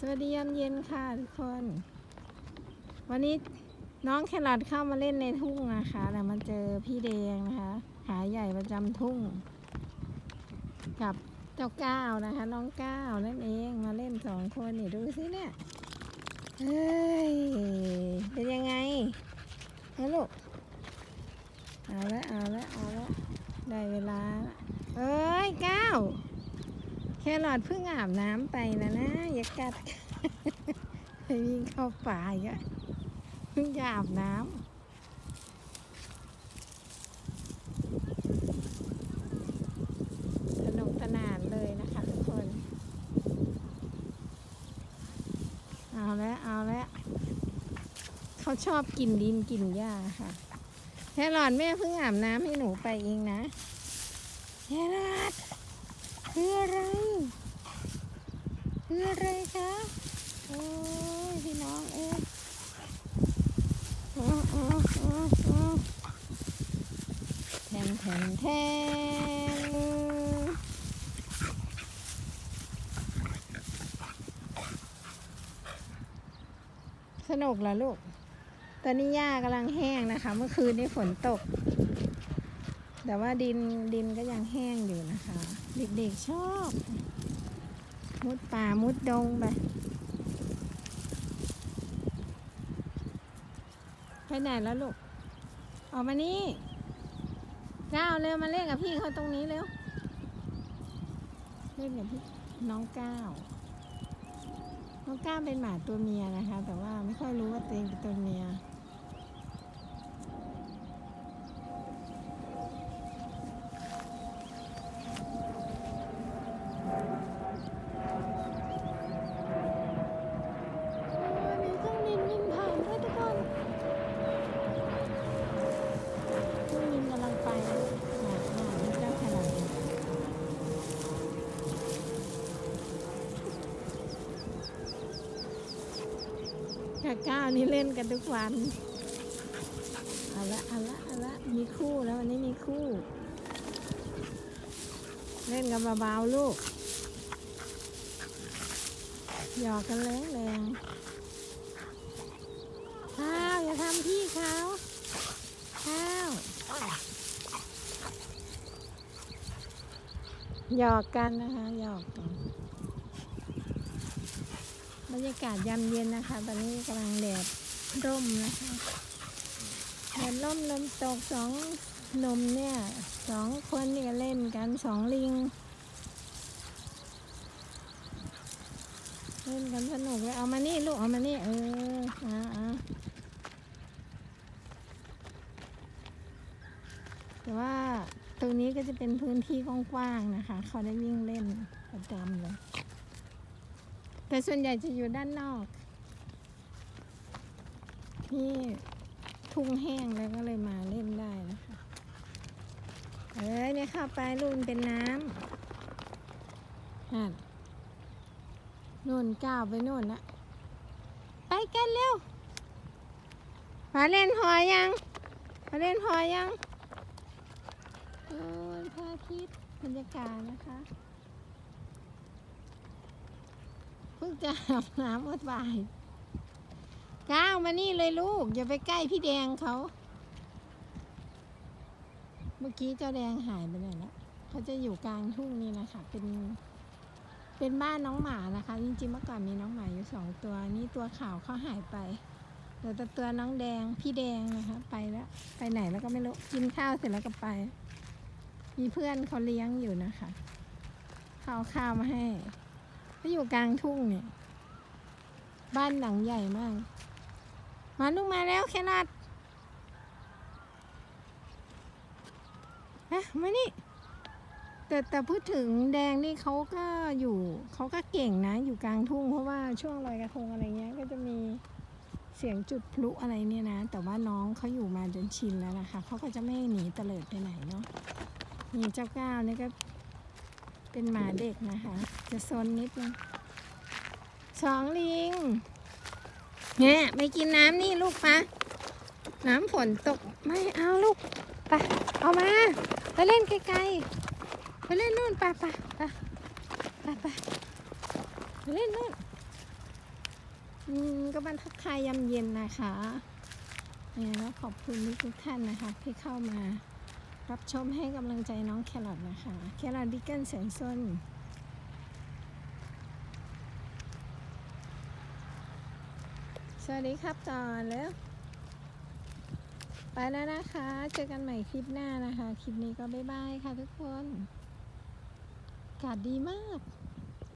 สวัสดียามเย็นค่ะทุกคน วันนี้น้องแครอทเข้ามาเล่นในทุ่งนะคะแต่มาเจอพี่แดงนะคะขาใหญ่ประจำทุ่ง กับเจ้าก้าวนะคะ น้องก้าวนั่นเองมาเล่นสองคนนี่ดูสิเนี่ยเฮ้ยเป็นยังไงฮะลูกเอาละเอาละเอาละได้เวลาเอ้ยก้าว ครอทเพิ่งอาบน้ำไปนะนะอย่ากัดไปวิ่งเข้าป่าอีกอะเพิ่งจะอาบน้ำสนุกสนานเลยนะคะทุกคน เอาแล้วเอาแล้วเขาชอบกินดินกินหญ้าค่ะแครอทแม่เพิ่งอาบน้ำให้หนูไปเองนะแครอท คืออะไร คืออะไรคะ โอ้ยพี่น้องเอ้ยแทนแทนแทนสนุกเหรอลูก ตอนนี้หญ้ากำลังแห้งนะคะ เมื่อคืนนี้ฝนตก แต่ว่าดินดินก็ยังแห้งอยู่นะคะ เด็กๆชอบ มุดป่ามุดดงไปไปไหนแล้วลูก ออกมานี่ก้าวเร็วมาเล่นกับพี่เขาตรงนี้เร็ว เล่นกับพี่น้องก้าวน้องก้าวเป็นหมาตัวเมียนะคะ แต่ว่าไม่ค่อยรู้ว่าตัวเองเป็นตัวเมีย กาก้าวนี่เล่นกันทุกวัน เอาละเอาละเอาละมีคู่แล้ววันนี้มีคู่ เล่นกันเบาๆลูก หยอกกันแรงแรงข้าวอย่าทำพี่เขาข้าวหยอกกันนะคะหยอกกัน รรยากาศยามเย็นนะคะ ตอนนี้กำลังแดดร่มนะคะแดดร่มลมตกสองนมเนี่ยสองคนนี่ก็เล่นกันสองลิง เล่นกันสนุกเลยเอามานี่ลูกเอามานี่เอออาเอาแต่ว่าตรงนี้ก็จะเป็นพื้นที่กว้างๆนะคะ เขาได้วิ่งเล่นประจำเลย แต่ส่วนใหญ่จะอยู่ด้านนอก นี่ทุ่งแห้งแล้วก็เลยมาเล่นได้นะคะ เอ้ยเนี่ยเข้าไปลูกมันเป็นน้ำฮะนู่นก้าวไปนู่นนะไปกันเร็ว มาเล่นหอยยัง มาเล่นหอยยังโอ้ยพระอาทิตย์บรรยากาศนะคะเพิ่งจะอาบน้ำเมื่อบ่ายก้าวมานี่เลยลูก อย่าไปใกล้พี่แดงเขา เมื่อกี้เจ้าแดงหายไปไหนแล้วเขาจะอยู่กลางทุ่งนี่นะคะเป็นเป็นบ้านน้องหมานะคะ จริงๆเมื่อก่อนมีน้องหมาอยู่สองตัว นี่ตัวขาวเขาหายไปเหลือแต่ตัวน้องแดงพี่แดงนะคะ ไปแล้ว ไปไหนแล้วก็ไม่รู้กินข้าวเสร็จแล้วก็ไป มีเพื่อนเขาเลี้ยงอยู่นะคะเขาเอาข้าวมาให้ เขาอยู่กลางทุ่งเนี่ย บ้านหลังใหญ่มาก มาลูกมาแล้วแครอทนะมานี่ แต่แต่พูดถึงแดงนี่เขาก็อยู่เขาก็เก่งนะ อยู่กลางทุ่งเพราะว่าช่วงลอยกระทงอะไรเงี้ย ก็จะมีเสียงจุดพลุอะไรเนี่ยนะ แต่ว่าน้องเขาอยู่มาจนชินแล้วนะคะ เขาก็จะไม่หนีเตลิดไปไหนเนาะนี่เจ้าก้าวนี่ก็ เป็นหมาเด็กนะคะ จะซนนิดนึงสองลิงเนี่ยไม่กินน้ำนี่ลูกปะน้ำฝนตกไม่เอาลูกไปเอามา ไปเล่นไกลๆไปเล่นนู่นปไปไปไปไปไปเล่นนู่นอืมก็มาทักทายยามเย็นนะคะเนี่ยแล้วขอบคุณทุกท่านนะคะที่เข้ามา รับชมให้กำลังใจน้องแครอทนะคะ แครอทบิกเกิลแสนส้นสวัสดีครับจอนแล้วไปแล้วนะคะ เจอกันใหม่คลิปหน้านะคะ คลิปนี้ก็บ๊ายบายค่ะทุกคน อากาศดีมาก